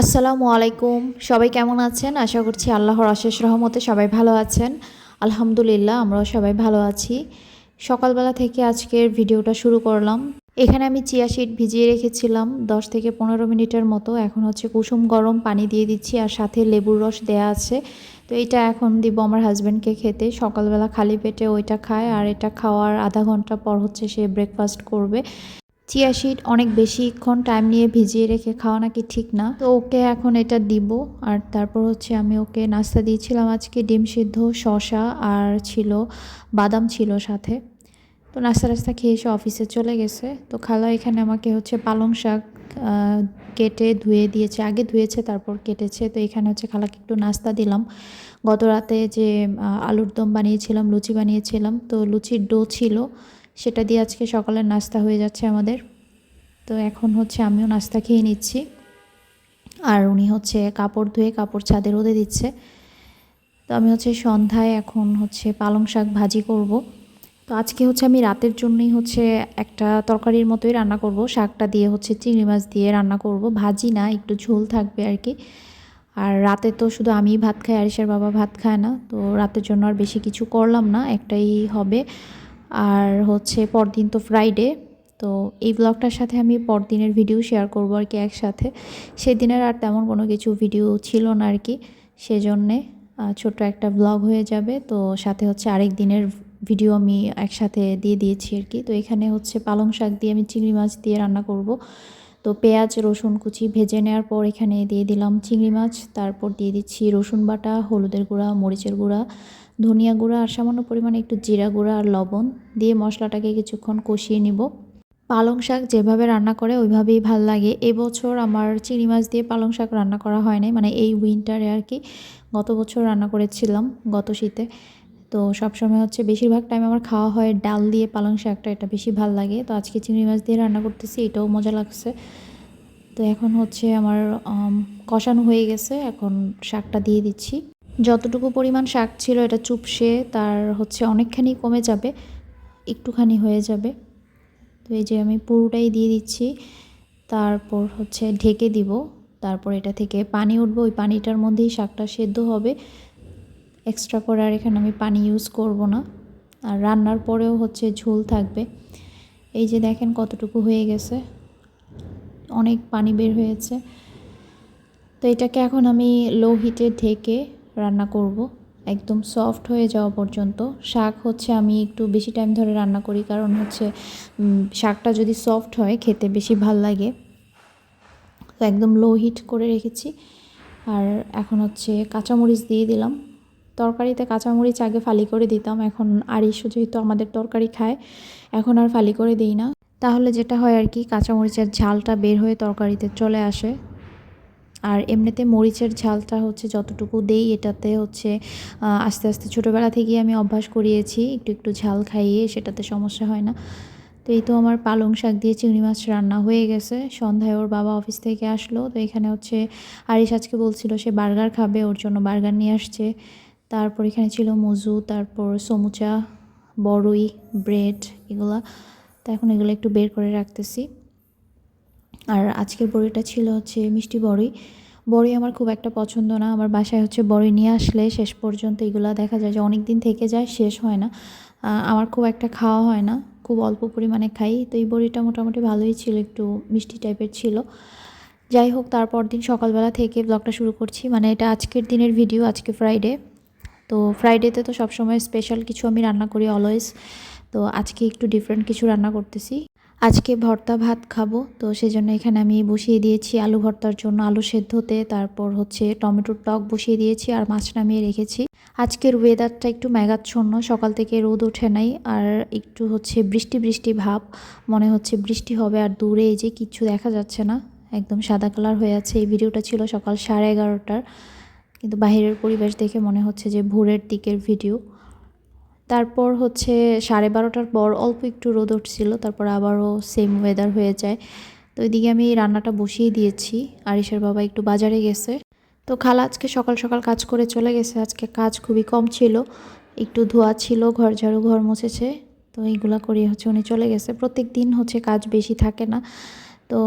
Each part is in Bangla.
আসসালামু আলাইকুম। সবাই কেমন আছেন? আশা করছি আল্লাহর অশেষ রহমতে সবাই ভালো আছেন। আলহামদুলিল্লাহ, আমরাও সবাই ভালো আছি। সকালবেলা থেকে আজকের ভিডিওটা শুরু করলাম। এখানে আমি চিয়া সিড ভিজিয়ে রেখেছিলাম দশ থেকে পনেরো মিনিটের মতো। এখন হচ্ছে কুসুম গরম পানি দিয়ে দিচ্ছি আর সাথে লেবুর রস দেয়া আছে। তো এটা এখন দিব আমার হাজব্যান্ডকে খেতে। সকালবেলা খালি পেটে ওইটা খায় আর এটা খাওয়ার আধা ঘণ্টা পর হচ্ছে সে ব্রেকফাস্ট করবে। চিয়া সিড অনেক বেশিক্ষণ টাইম নিয়ে ভিজিয়ে রেখে খাওয়া নাকি ঠিক না। তো ওকে এখন এটা দিব। আর তারপর হচ্ছে আমি ওকে নাস্তা দিয়েছিলাম আজকে ডিম সিদ্ধ শশা আর ছিল বাদাম ছিল সাথে। তো নাস্তা টাস্তা খেয়ে এসে অফিসে চলে গেছে। তো খালা এখানে আমাকে হচ্ছে পালং শাক কেটে ধুয়ে দিয়েছে। আগে ধুয়েছে, তারপর কেটেছে। তো এখানে হচ্ছে খালাকে একটু নাস্তা দিলাম। গত রাতে যে আলুর দম বানিয়েছিলাম, লুচি বানিয়েছিলাম। তো লুচির ডো ছিল। সেটা দিয়ে আজকে সকালের নাস্তা হয়ে যাচ্ছে আমাদের। তো এখন হচ্ছে আমিও নাস্তা খেয়ে নিচ্ছি। আর উনি হচ্ছে কাপড় ধুয়ে কাপড় ছাদে রোদে দিচ্ছে। তো আমি হচ্ছে সন্ধ্যায় এখন হচ্ছে পালং শাক ভাজি করব। তো আজকে হচ্ছে আমি রাতের জন্যই হচ্ছে একটা তরকারির মতোই রান্না করব। শাকটা দিয়ে হচ্ছে চিংড়ি মাছ দিয়ে রান্না করব। ভাজি না, একটু ঝোল থাকবে আর কি। আর রাতে তো শুধু আমিই ভাত খাই আরিসের বাবা ভাত খায় না। তো রাতের জন্য আর বেশি কিছু করলাম না, একটাই হবে। আর হচ্ছে পরদিন তো ফ্রাইডে তো এই ব্লগটার সাথে আমি পরদিনের ভিডিও শেয়ার করব আর কি একসাথে। সেদিনের আর তেমন কোনো কিছু ভিডিও ছিল না আর কি, সেজন্যে ছোট্ট একটা ব্লগ হয়ে যাবে। তো সাথে হচ্ছে আরেক দিনের ভিডিও আমি একসাথে দিয়ে দিয়েছি আর কি। তো এখানে হচ্ছে পালং শাক দিয়ে আমি চিংড়ি মাছ দিয়ে রান্না করব। তো পেঁয়াজ, রসুন কুচি ভেজে নেওয়ার পর এখানে দিয়ে দিলাম চিংড়ি মাছ। তারপর দিয়ে দিচ্ছি রসুন বাটা, হলুদের গুঁড়া, মরিচের গুঁড়া ধনিয়া গুঁড়া আর সামান্য পরিমাণে একটু জিরা গুঁড়া আর লবণ দিয়ে মশলাটাকে কিছুক্ষণ কষিয়ে নিব। পালং শাক যেভাবে রান্না করে ওইভাবেই ভালো লাগে। এবছর আমার চিংড়ি মাছ দিয়ে পালং শাক রান্না করা হয় নাই। মানে এই উইন্টারে আর কি গত বছর রান্না করেছিলাম গত শীতে। তো সবসময় হচ্ছে বেশিরভাগ টাইম আমার খাওয়া হয় ডাল দিয়ে পালং শাকটা এটা বেশি ভালো লাগে। তো আজকে চিংড়ি মাছ দিয়ে রান্না করতেছি এটাও মজা লাগছে। তো এখন হচ্ছে আমার আম, কষানো হয়ে গেছে। এখন শাকটা দিয়ে দিচ্ছি। যতটুকু পরিমাণ শাক ছিল, এটা চুপসে তার হচ্ছে অনেকখানি কমে যাবে, একটুখানি হয়ে যাবে। তো এই যে আমি পুরোটাই দিয়ে দিচ্ছি, তারপর হচ্ছে ঢেকে দিব, তারপর এটা থেকে পানি উঠবে, ওই পানিটার মধ্যেই শাকটা সেদ্ধ হবে। এক্সট্রা করে আর এখানে আমি পানি ইউজ করব না, আর রান্নার পরেও হচ্ছে ঝোল থাকবে। এই যে দেখেন কতটুকু হয়ে গেছে, অনেক পানি বের হয়েছে। তো এটাকে এখন আমি লো হিটে ঢেকে রান্না করব। একদম সফট হয়ে যাওয়া পর্যন্ত। শাক হচ্ছে আমি একটু বেশি টাইম ধরে রান্না করি, কারণ হচ্ছে শাকটা যদি সফট হয়, খেতে বেশি ভালো লাগে। তো একদম লো হিট করে রেখেছি। আর এখন হচ্ছে কাঁচামরিচ দিয়ে দিলাম। তরকারিতে কাঁচামরিচ আগে ফালি করে দিতাম, এখন আড়িশো যেহেতু আমাদের তরকারি খায়, এখন আর ফালি করে দিই না। তাহলে যেটা হয় আর কি, কাঁচামরিচের ঝালটা বের হয়ে তরকারিতে চলে আসে। আর এমনিতে মরিচের ঝালটা হচ্ছে যতটুকু দেই, এটাতে হচ্ছে আস্তে আস্তে ছোটোবেলা থেকেই আমি অভ্যাস করিয়েছি, একটু একটু ঝাল খাইয়ে সেটাতে সমস্যা হয় না। তো এই তো আমার পালং শাক দিয়ে চিংড়ি মাছ রান্না হয়ে গেছে। সন্ধ্যায় ওর বাবা অফিস থেকে আসলো, তো এখানে হচ্ছে আরিশ আজকে বলছিল সে বার্গার খাবে, ওর জন্য বার্গার নিয়ে আসছে। তারপর এখানে ছিল মজু, তারপর সমুচা, বড়ই, ব্রেড এগুলা। তো এখন এগুলো একটু বের করে রাখতেছি। আর আজকের বড়িটা ছিল হচ্ছে মিষ্টি বড়ি। বড়ি আমার খুব একটা পছন্দ না। আমার বাসায় হচ্ছে বড়ি নিয়ে আসলে শেষ পর্যন্ত এগুলো দেখা যায় যে অনেক দিন থেকে যায়, শেষ হয় না। আমার খুব একটা খাওয়া হয় না। খুব অল্প পরিমাণে খাই। তো এই বড়িটা মোটামুটি ভালোই ছিল, একটু মিষ্টি টাইপের ছিল। যাই হোক, তারপর দিন সকালবেলা থেকে ব্লগটা শুরু করছি। মানে এটা আজকের দিনের ভিডিও আজকে ফ্রাইডে তো ফ্রাইডেতে তো সবসময় স্পেশাল কিছু আমি রান্না করি অলওয়েজ তো আজকে একটু ডিফারেন্ট কিছু রান্না করতেছি। আজকে ভর্তা ভাত খাব, তো সেজন্য এখানে আমি বসিয়ে দিয়েছি আলু ভর্তার জন্য আলু সেদ্ধতে, তারপর হচ্ছে টমেটোর টক বসিয়ে দিয়েছি আর মাছ নামিয়ে রেখেছি। আজকের ওয়েদারটা একটু মেঘাচ্ছন্ন, সকাল থেকে রোদ ওঠে নাই, আর একটু হচ্ছে বৃষ্টি বৃষ্টি ভাব, মনে হচ্ছে বৃষ্টি হবে আর দূরে এই যে কিচ্ছু দেখা যাচ্ছে না, একদম সাদা কালার হয়ে আছে। এই ভিডিওটা ছিল সকাল সাড়ে এগারোটার, কিন্তু বাইরের পরিবেশ দেখে মনে হচ্ছে যে ভোরের দিকের ভিডিও তারপর হচ্ছে সাড়ে বারোটার পর অল্প একটু রোদ উঠছিল, তারপর আবারও সেম ওয়েদার হয়ে যায়। তো ওইদিকে আমি রান্নাটা বসিয়ে দিয়েছি আরিসের বাবা একটু বাজারে গেছে। তো খালা আজকে সকাল সকাল কাজ করে চলে গেছে, আজকে কাজ খুবই কম ছিল, একটু ধোয়া ছিল, ঘর ঝাড়ু ঘর মুছেছে, তো এইগুলা করে হচ্ছে উনি চলে গেছে। প্রত্যেক দিন হচ্ছে কাজ বেশি থাকে না, তো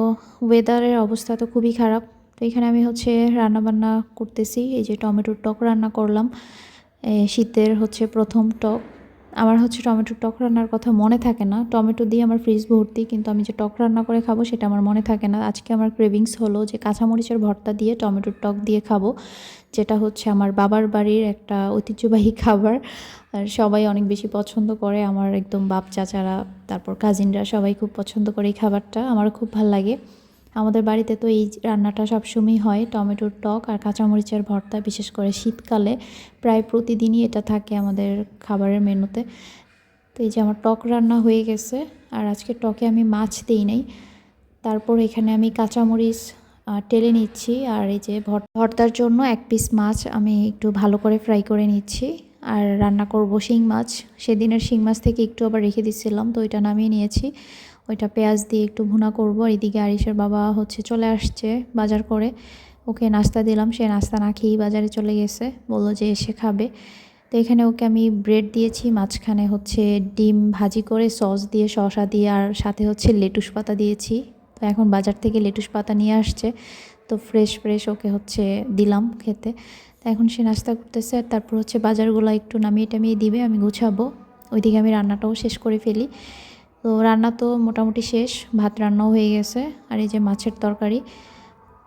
ওয়েদারের অবস্থা তো খুবই খারাপ। তো এখানে আমি হচ্ছে রান্নাবান্না করতেছি, এই যে টমেটোর টক রান্না করলাম। শীতের হচ্ছে প্রথম টক। আমার হচ্ছে টমেটোর টক রান্নার কথা মনে থাকে না। টমেটো দিয়ে আমার ফ্রিজ ভর্তি, কিন্তু আমি যে টক রান্না করে খাব সেটা আমার মনে থাকে না। আজকে আমার ক্রেভিংস হলো যে কাঁচামরিচের ভর্তা দিয়ে টমেটোর টক দিয়ে খাব, যেটা হচ্ছে আমার বাবার বাড়ির একটা ঐতিহ্যবাহী খাবার। আর সবাই অনেক বেশি পছন্দ করে, আমার একদম বাপ চাচারা, তারপর কাজিনরা সবাই খুব পছন্দ করে এই খাবারটা। আমার খুব ভালো লাগে। আমাদের বাড়িতে তো এই রান্নাটা সবসময়ই হয়, টমেটোর টক আর কাঁচামরিচের ভর্তা, বিশেষ করে শীতকালে প্রায় প্রতিদিনই এটা থাকে আমাদের খাবারের মেনুতে। তো এই যে আমার টক রান্না হয়ে গেছে আর আজকে টকে আমি মাছ দিই নাই। তারপর এখানে আমি কাঁচামরিচ টেলে নিচ্ছি আর এই যে ভর্তার জন্য এক পিস মাছ আমি একটু ভালো করে ফ্রাই করে নিচ্ছি। আর রান্না করব শিং মাছ। সেদিনের শিং মাছ থেকে একটু আবার রেখে দিচ্ছিলাম তো ওইটা নামিয়ে নিয়েছি। ওইটা পেঁয়াজ দিয়ে একটু ভুনা করব। এদিকে আরিসের বাবা হচ্ছে চলে আসছে বাজার করে। ওকে নাস্তা দিলাম, সে নাস্তা না খেয়েই বাজারে চলে গেছে। বলল যে এসে খাবে। তো এখানে ওকে আমি ব্রেড দিয়েছি, মাঝখানে হচ্ছে ডিম ভাজি করে, সস দিয়ে শসা দিয়ে, আর সাথে হচ্ছে লেটুস পাতা দিয়েছি। তো এখন বাজার থেকে লেটুস পাতা নিয়ে আসছে। তো ফ্রেশ ফ্রেশ ওকে হচ্ছে দিলাম খেতে। তো এখন সে নাস্তা করতেছে, আর তারপর হচ্ছে বাজারগুলো একটু নামিয়ে টামিয়ে দিবে, আমি গুছাবো। ওইদিকে আমি রান্নাটাও শেষ করে ফেলি। তো রান্না তো মোটামুটি শেষ, ভাত রান্নাও হয়ে গেছে, আর এই যে মাছের তরকারি।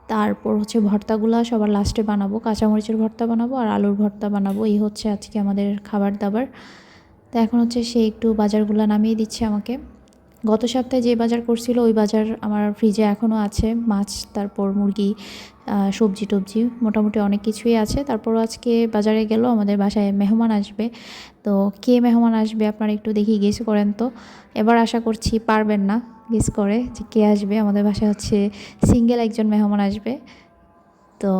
তারপর হচ্ছে ভর্তাগুলো সবার লাস্টে বানাবো, কাঁচামরিচের ভর্তা বানাবো আর আলুর ভর্তা বানাবো, এই হচ্ছে আজকে আমাদের খাবার দাবার। তো এখন হচ্ছে সে একটু বাজারগুলো নামিয়ে দিচ্ছে আমাকে। গত সপ্তাহে যে বাজার করছিল, ওই বাজার আমার ফ্রিজে এখনও আছে। মাছ, তারপর মুরগি সবজি টবজি, মোটামুটি অনেক কিছুই আছে। তারপর আজকে বাজারে গেল, আমাদের বাসায় মেহমান আসবে। তো কে মেহমান আসবে আপনারা একটু দেখি গেস করেন তো। এবার আশা করছি পারবেন না গেস করে যে কে আসবে। আমাদের বাসায় হচ্ছে সিঙ্গেল একজন মেহমান আসবে। তো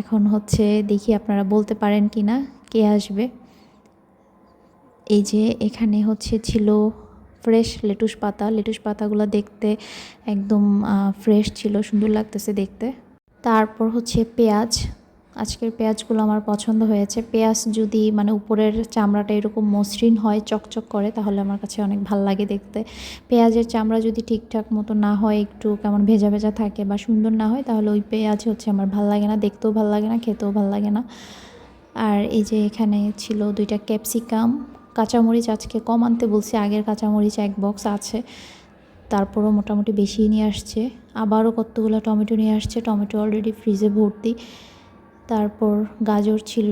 এখন হচ্ছে দেখি আপনারা বলতে পারেন কি না কে আসবে। এই যে এখানে হচ্ছে ছিল ফ্রেশ লেটুস পাতা। লেটুস পাতাগুলো দেখতে একদম ফ্রেশ ছিল, সুন্দর লাগতেছে দেখতে। তারপর হচ্ছে পেঁয়াজ। আজকের পেঁয়াজগুলো আমার পছন্দ হয়েছে। পেঁয়াজ যদি মানে উপরের চামড়াটা এরকম মসৃণ হয়, চকচক করে, তাহলে আমার কাছে অনেক ভালো লাগে দেখতে। পেঁয়াজের চামড়া যদি ঠিকঠাক মতো না হয়, একটু কেমন ভেজা ভেজা থাকে বা সুন্দর না হয়, তাহলে ওই পেঁয়াজ হচ্ছে আমার ভালো লাগে না, দেখতেও ভালো লাগে না, খেতেও ভালো লাগে না। আর এই যে এখানে ছিল দুইটা ক্যাপসিকাম। কাঁচামরিচ আজকে কম আনতে বলছি, আগের কাঁচামরিচ এক বক্স আছে, তারপরও মোটামুটি বেশি নিয়ে আসছে। আবারও কতগুলো টমেটো নিয়ে আসছে, টমেটো অলরেডি ফ্রিজে ভর্তি। তারপর গাজর ছিল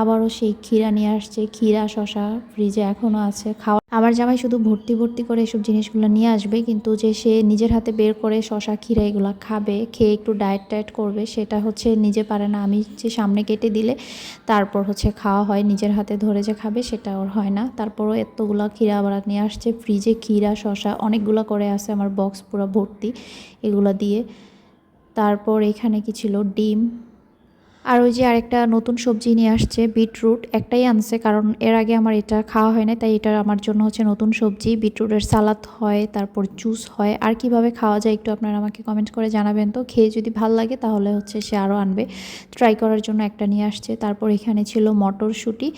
আবারও সেই ক্ষীরা নিয়ে আসছে, ক্ষীরা শশা ফ্রিজে এখনও আছে খাওয়া। আমার জামাই শুধু ভর্তি ভর্তি করে এসব জিনিসগুলো নিয়ে আসবে, কিন্তু যে সে নিজের হাতে বের করে শশা ক্ষীরা এগুলো খাবে, খেয়ে একটু ডায়েট টায়েট করবে, সেটা হচ্ছে নিজে পারে না। আমি যে সামনে কেটে দিলে তারপর হচ্ছে খাওয়া হয়, নিজের হাতে ধরে যে খাবে সেটা ওর হয় না। তারপরও এতগুলো ক্ষীরা আবার নিয়ে আসছে, ফ্রিজে ক্ষীরা শশা অনেকগুলো করে আছে আমার বক্স পুরো ভর্তি এগুলো দিয়ে। তারপর এখানে কি ছিল? ডিম আর ওই যে আরেকটা নতুন সবজি নিয়ে আসছে, বিটরুট, একটাই আনছে, কারণ এর আগে আমার এটা খাওয়া হয় না তাই এটা আমার জন্য হচ্ছে নতুন সবজি। বিটরুটের সালাদ হয়, তারপর জুস হয়, আর কীভাবে খাওয়া যায় একটু আপনারা আমাকে কমেন্ট করে জানাবেন তো। খেয়ে যদি ভালো লাগে তাহলে হচ্ছে সে আরও আনবে। ট্রাই করার জন্য একটা নিয়ে আসছে, তারপর এখানে ছিল মটরশুঁটি।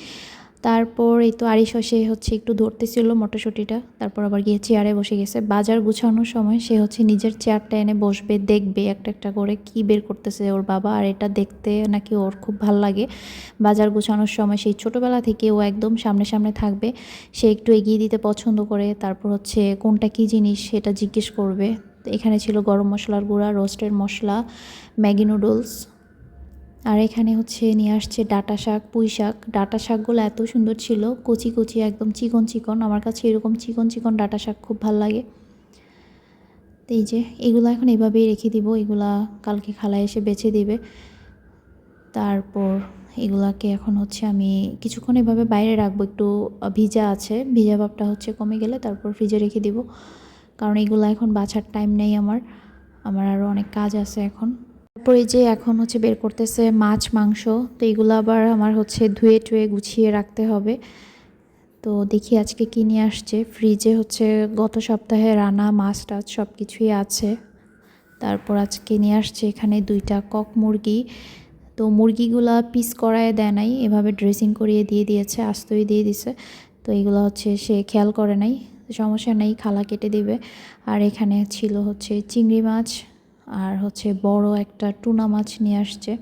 তারপর এই তো আরিশ সে হচ্ছে একটু ধরতেছিল মটরশুঁটিটা, তারপর আবার গিয়ে চেয়ারে বসে গেছে। বাজার গুছানোর সময় সে হচ্ছে নিজের চেয়ারটা এনে বসবে, দেখবে একটা একটা করে কি বের করতেছে ওর বাবা, আর এটা দেখতে নাকি ওর খুব ভালো লাগে। বাজার গুছানোর সময় সেই ছোটোবেলা থেকে ও একদম সামনে সামনে থাকবে, সে একটু এগিয়ে দিতে পছন্দ করে, তারপর হচ্ছে কোনটা কী জিনিস সেটা জিজ্ঞেস করবে। এখানে ছিল গরম মশলার গুঁড়া রোস্টের মশলা, ম্যাগি নুডলস আর এখানে হচ্ছে নিয়ে আসছে ডাটা শাক, পুঁই শাক। ডাটা শাকগুলো এত সুন্দর ছিল, কচি কচি, একদম চিকন চিকন। আমার কাছে এরকম চিকন চিকন ডাটা শাক খুব ভালো লাগে। তো এই যে, এগুলো এখন এভাবেই রেখে দিব। এগুলা কালকে খালা এসে বেছে দিবে। তারপর এগুলাকে এখন হচ্ছে আমি কিছুক্ষণ এভাবে বাইরে রাখব। একটু ভিজা আছে। ভিজা ভাবটা হচ্ছে কমে গেলে তারপর ফ্রিজে রেখে দিব। কারণ এগুলো এখন বাছার টাইম নেই আমার। আমার আরও অনেক কাজ আছে এখন। তারপর যে এখন হচ্ছে বের করতেছে মাছ, মাংস, তো এগুলো আবার আমার হচ্ছে ধুয়ে টুয়ে গুছিয়ে রাখতে হবে। তো দেখি আজকে কী নিয়ে আসছে। ফ্রিজে হচ্ছে গত সপ্তাহে রানা মাছ, টাছ সব কিছুই আছে। তারপর আজকে নিয়ে আসছে এখানে দুইটা কক মুরগি। তো মুরগিগুলা পিস করায় দেয় নাই, এভাবে ড্রেসিং করিয়ে দিয়ে দিয়েছে, আস্তই দিয়ে দিছে। তো এগুলো হচ্ছে সে খেয়াল করে নাই, সমস্যা নেই, খালা কেটে দিবে। আর এখানে ছিল হচ্ছে চিংড়ি মাছ আর হচ্ছে বড় একটা টুনা মাছ নিয়ে আসছে।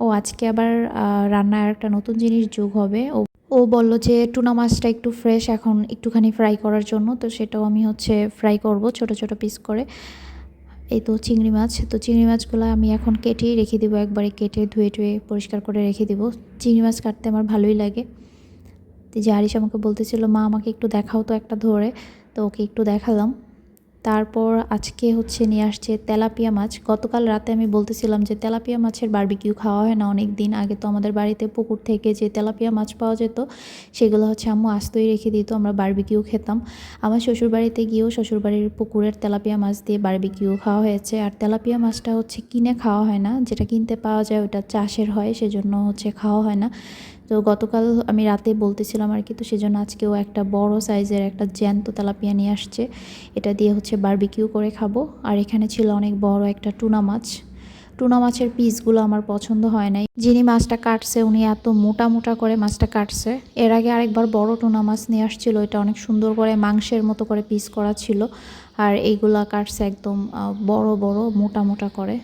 ও আজকে আবার রান্নায় একটা নতুন জিনিস যোগ হবে। ও ও বলল যে টুনা মাছটা একটু ফ্রেশ এখন একটুখানি ফ্রাই করার জন্য, তো সেটাও আমি হচ্ছে ফ্রাই করব ছোট ছোট পিস করে। এই তো চিংড়ি মাছ, তো চিংড়ি মাছগুলো আমি এখন কেটেই রেখে দিব, একবারে কেটে ধুয়ে টুয়ে পরিষ্কার করে রেখে দিব। চিংড়ি মাছ কাটতে আমার ভালোই লাগে। যে আরিশ আমাকে বলতেছিল, মা, আমাকে একটু দেখাও তো একটা ধরে। তো ওকে একটু দেখালাম। তারপর আজকে হচ্ছে নিয়ে আসছে তেলাপিয়া মাছ। গতকাল রাতে আমি বলতেছিলাম যে তেলাপিয়া মাছের বারবিকিউ খাওয়া হয় না অনেক দিন আগে তো আমাদের বাড়িতে পুকুর থেকে যে তেলাপিয়া মাছ পাওয়া যেত, সেগুলো হচ্ছে আম্মু আস্তই রেখে দিত, আমরা বারবিকিউ খেতাম। আমার শ্বশুর বাড়িতে গিয়েও শ্বশুরবাড়ির পুকুরের তেলাপিয়া মাছ দিয়ে বারবিকিউ খাওয়া হয়েছে। আর তেলাপিয়া মাছটা হচ্ছে কিনে খাওয়া হয় না, যেটা কিনতে পাওয়া যায় ওটা চাষের হয়, সেজন্য হচ্ছে খাওয়া হয় না। তো গতকাল আমি রাতে বলতেছিলাম আর কি, তো সেজন্য আজকেও একটা বড় সাইজের একটা জ্যান্ত তেলাপিয়া নিয়ে আসছে। এটা দিয়ে হচ্ছে বারবিকিউ করে খাব। আর এখানে ছিল অনেক বড় একটা টুনা মাছ। টুনা মাছের পিসগুলো আমার পছন্দ হয় নাই। যিনি মাছটা কাটছে, উনি এত মোটা মোটা করে মাছটা কাটছে। এর আগে আরেকবার বড় টুনা মাছ নিয়ে আসছিল। এটা অনেক সুন্দর করে মাংসের মতো করে পিস করা ছিল। আর এইগুলা কাটছে একদম বড় বড়, মোটা মোটা করে।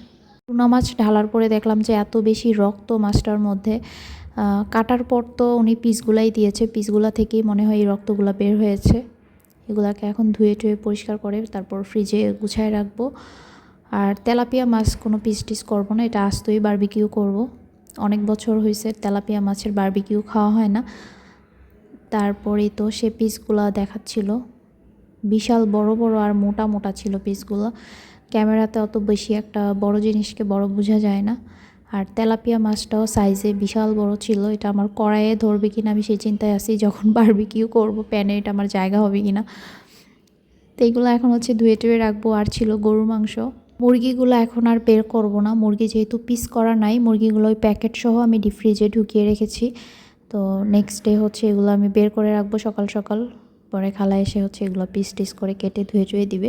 টুনা মাছ ঢালার পরে দেখলাম যে এত বেশি রক্ত মাছটার মধ্যে। কাটার পর তো উনি পিসগুলাই দিয়েছে। পিসগুলা থেকেই মনে হয় এই রক্তগুলা বের হয়েছে। এগুলাকে এখন ধুয়ে টুয়ে পরিষ্কার করে তারপর ফ্রিজে গুছায় রাখব। আর তেলাপিয়া মাছ কোনো পিস টিস করব না, এটা আস্তই বারবিকিউ করব। অনেক বছর হয়েছে তেলাপিয়া মাছের বারবিকিউ খাওয়া হয় না। তারপরে তো সে পিসগুলো দেখাচ্ছিল। বিশাল বড় বড় আর মোটা মোটা ছিল পিসগুলো ক্যামেরাতে অত বেশি একটা বড় জিনিসকে বড় বোঝা যায় না। আর তেলাপিয়া মাছটাও সাইজে বিশাল বড় ছিল, এটা আমার কড়াইয়ে ধরবে কিনা আমি সেই চিন্তায় আছি, যখন বারবিকিউ করব প্যানে এটা আমার জায়গা হবে কিনা। তো এইগুলো এখন হচ্ছে ধুয়ে টুয়ে রাখব, আর ছিল গরুর মাংস। মুরগিগুলো এখন আর বের করব না, মুরগি যেহেতু পিস করা নাই, মুরগিগুলো ওই প্যাকেট সহ আমি ডিপ ফ্রিজে ঢুকিয়ে রেখেছি। তো নেক্সট ডে হচ্ছে এগুলো আমি বের করে রাখব সকাল সকাল, পরে খালা এসে হচ্ছে এগুলো পিস টিস করে কেটে ধুয়ে চুয়ে দিবে।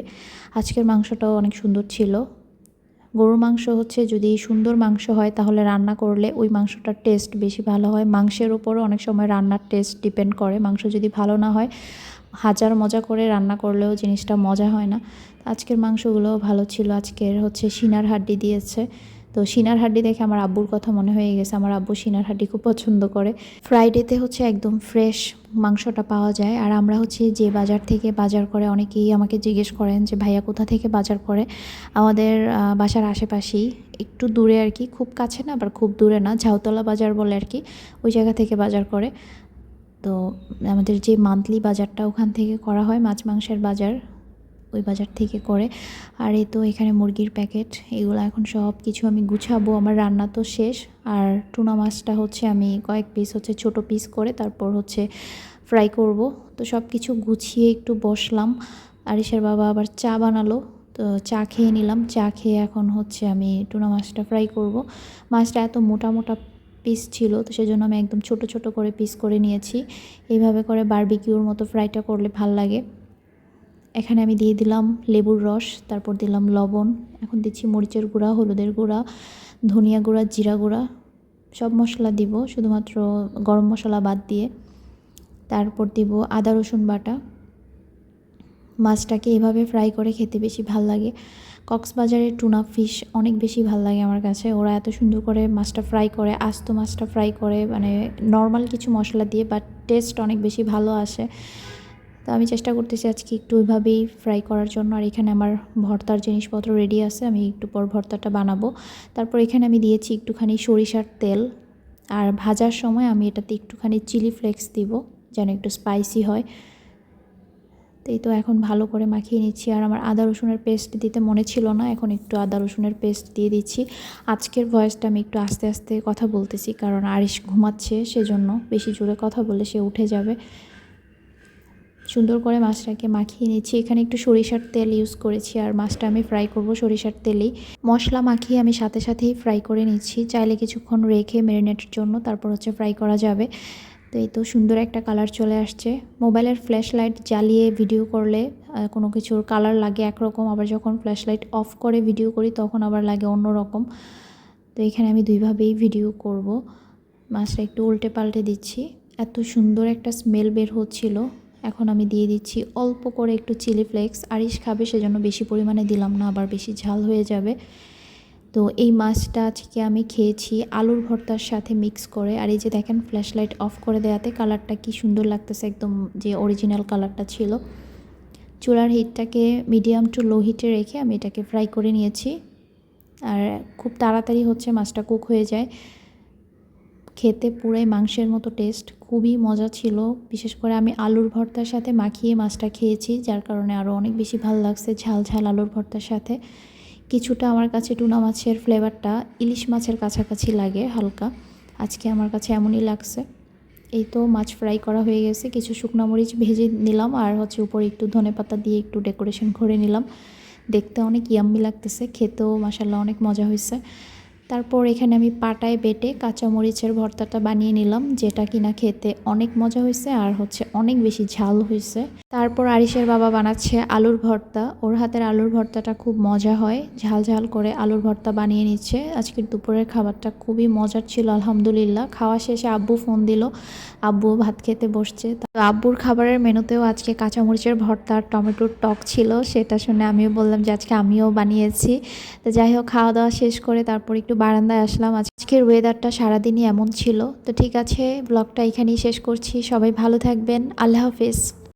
আজকের মাংসটাও অনেক সুন্দর ছিল। গরুর মাংস হচ্ছে যদি সুন্দর মাংস হয়, তাহলে রান্না করলে ওই মাংসটার টেস্ট বেশি ভালো হয়। মাংসের উপরও অনেক সময় রান্নার টেস্ট ডিপেন্ড করে। মাংস যদি ভালো না হয়, হাজার মজা করে রান্না করলেও জিনিসটা মজা হয় না। আজকের মাংসগুলোও ভালো ছিল। আজকের হচ্ছে সিনার হাড্ডি দিয়েছে। তো সিনার হাড্ডি দেখে আমার আব্বুর কথা মনে হয়ে গেছে। আমার আব্বু সিনার হাড্ডি খুব পছন্দ করে। ফ্রাইডেতে হচ্ছে একদম ফ্রেশ মাংসটা পাওয়া যায়। আর আমরা হচ্ছে যে বাজার থেকে বাজার করে অনেকেই আমাকে জিজ্ঞেস করেন যে, ভাইয়া, কোথা থেকে বাজার করে? আমাদের বাসার আশেপাশেই একটু দূরে আর কি। খুব কাছে না, আবার খুব দূরে না, ঝাউতলা বাজার বলে আর কি। ওই জায়গা থেকে বাজার করে। তো আমাদের যে মান্থলি বাজারটা ওখান থেকে করা হয়, মাছ মাংসের বাজার। ওই বাজার থেকে করে। আর এই তো এখানে মুরগির প্যাকেট এগুলো এখন সব কিছু আমি গুছাবো। আমার রান্না তো শেষ, আর টুনা মাছটা হচ্ছে আমি কয়েক পিস হচ্ছে ছোট পিস করে তারপর হচ্ছে ফ্রাই করব। তো সব কিছু গুছিয়ে একটু বসলাম। আর আরিসের বাবা আবার চা বানালো, তো চা খেয়ে নিলাম। চা খেয়ে এখন হচ্ছে আমি টুনা মাছটা ফ্রাই করব। মাছটা এত মোটা মোটা পিস ছিল, তো সেজন্য আমি একদম ছোট ছোট করে পিস করে নিয়েছি। এইভাবে করে বারবিকিউর মতো ফ্রাইটা করলে ভালো লাগে। এখানে আমি দিয়ে দিলাম লেবুর রস, তারপর দিলাম লবণ, এখন দিচ্ছি মরিচের গুঁড়া, হলুদের গুঁড়া, ধনিয়া গুঁড়া, জিরা গুঁড়া, সব মশলা দিব শুধুমাত্র গরম মশলা বাদ দিয়ে। তারপর দিব আদা রসুন বাটা। মাছটাকে এভাবে ফ্রাই করে খেতে বেশি ভালো লাগে। কক্সবাজারের টুনা ফিশ অনেক বেশি ভালো লাগে আমার কাছে। ওরা এত সুন্দর করে মাছটা ফ্রাই করে, আস্ত মাছটা ফ্রাই করে মানে নর্মাল কিছু মশলা দিয়ে, বাট টেস্ট অনেক বেশি ভালো আসে। তো আমি চেষ্টা করতেছি আজকে একটু ওইভাবেই ফ্রাই করার জন্য। আর এখানে আমার ভর্তার জিনিসপত্র রেডি আছে, আমি একটু পর ভর্তাটা বানাবো। তারপর এখানে আমি দিয়েছি একটুখানি সরিষার তেল। আর ভাজার সময় আমি এটাতে একটুখানি চিলি ফ্লেক্স দিব, যেন একটু স্পাইসি হয়। তো এই তো এখন ভালো করে মাখিয়ে নিচ্ছি। আর আমার আদা রসুনের পেস্ট দিতে মনে ছিল না, এখন একটু আদা রসুনের পেস্ট দিয়ে দিচ্ছি। আজকের ভয়েসটা আমি একটু আস্তে আস্তে কথা বলতেছি, কারণ আরিশ ঘুমাচ্ছে, সেজন্য বেশি জোরে কথা বলে সে উঠে যাবে। সুন্দর করে মাছটাকে মাখিয়ে নিচ্ছি। এখানে একটু সরিষার তেল ইউজ করেছি আর মাছটা আমি ফ্রাই করব সরিষার তেলেই। মশলা মাখিয়ে আমি সাথে সাথেই ফ্রাই করে নিচ্ছি। চাইলে কিছুক্ষণ রেখে ম্যারিনেটের জন্য তারপর হচ্ছে ফ্রাই করা যাবে। তো এই তো সুন্দর একটা কালার চলে আসছে। মোবাইলের ফ্ল্যাশ লাইট জ্বালিয়ে ভিডিও করলে কোনো কিছুর কালার লাগে একরকম। আবার যখন ফ্ল্যাশ লাইট অফ করে ভিডিও করি, তখন আবার লাগে অন্য রকম তো এখানে আমি দুইভাবেই ভিডিও করব। মাছটা একটু উল্টে পাল্টে দিচ্ছি। এত সুন্দর একটা স্মেল বের হচ্ছিল। এখন আমি দিয়ে দিচ্ছি অল্প করে একটু চিলি ফ্লেক্স। আরিশ খাবে, সেজন্য বেশি পরিমাণে দিলাম না, আবার বেশি ঝাল হয়ে যাবে। তো এই মাছটা আজকে আমি খেয়েছি আলুর ভর্তার সাথে মিক্স করে। আর এই যে দেখেন ফ্ল্যাশ লাইট অফ করে দেওয়াতে কালারটা কি সুন্দর লাগতেছে, একদম যে অরিজিনাল কালারটা ছিল। চুলার হিটটাকে মিডিয়াম টু লো হিটে রেখে আমি এটাকে ফ্রাই করে নিয়েছি। আর খুব তাড়াতাড়ি হচ্ছে মাছটা কুক হয়ে যায়। খেতে পুরাই মাংসের মতো টেস্ট খুবই মজা ছিল। বিশেষ করে আমি আলুর ভর্তার সাথে মাখিয়ে মাছটা খেয়েছি, যার কারণে আরও অনেক বেশি ভালো লাগছে ঝাল ঝাল আলুর ভর্তার সাথে। কিছুটা আমার কাছে টুনা মাছের ফ্লেভারটা ইলিশ মাছের কাছাকাছি লাগে হালকা। আজকে আমার কাছে এমনই লাগছে। এই তো মাছ ফ্রাই করা হয়ে গেছে, কিছু শুকনো মরিচ ভেজে নিলাম আর হচ্ছে উপরে একটু ধনেপাতা দিয়ে একটু ডেকোরেশন করে নিলাম। দেখতে অনেক ইয়াম্মি লাগতেছে, খেতেও মাসাল্লাহ অনেক মজা হয়েছে। তারপর এখানে আমি পাটায় বেটে কাঁচামরিচের ভর্তাটা বানিয়ে নিলাম, যেটা কিনা খেতে অনেক মজা হয়েছে আর হচ্ছে অনেক বেশি ঝাল হয়েছে। তারপর আরিসের বাবা বানাচ্ছে আলুর ভর্তা। ওর হাতের আলুর ভর্তাটা খুব মজা হয়, ঝাল ঝাল করে আলুর ভর্তা বানিয়ে নিচ্ছে। আজকের দুপুরের খাবারটা খুবই মজার ছিল, আলহামদুলিল্লাহ। খাওয়া শেষে আব্বু ফোন দিল আব্বু ভাত খেতে বসছে। তো আব্বুর খাবারের মেনুতেও আজকে কাঁচামরিচের ভর্তা আর টমেটোর টক ছিল, সেটা শুনে আমিও বললাম যে আজকে আমিও বানিয়েছি। তো যাই হোক, খাওয়া দাওয়া শেষ করে তারপর একটু বারান্দায় আসলাম। আজকের ওয়েদারটা সারাদিনই এমন ছিল। তো ঠিক আছে ব্লগটা এখানেই শেষ করছি। সবাই ভালো থাকবেন। আল্লাহ হাফিজ।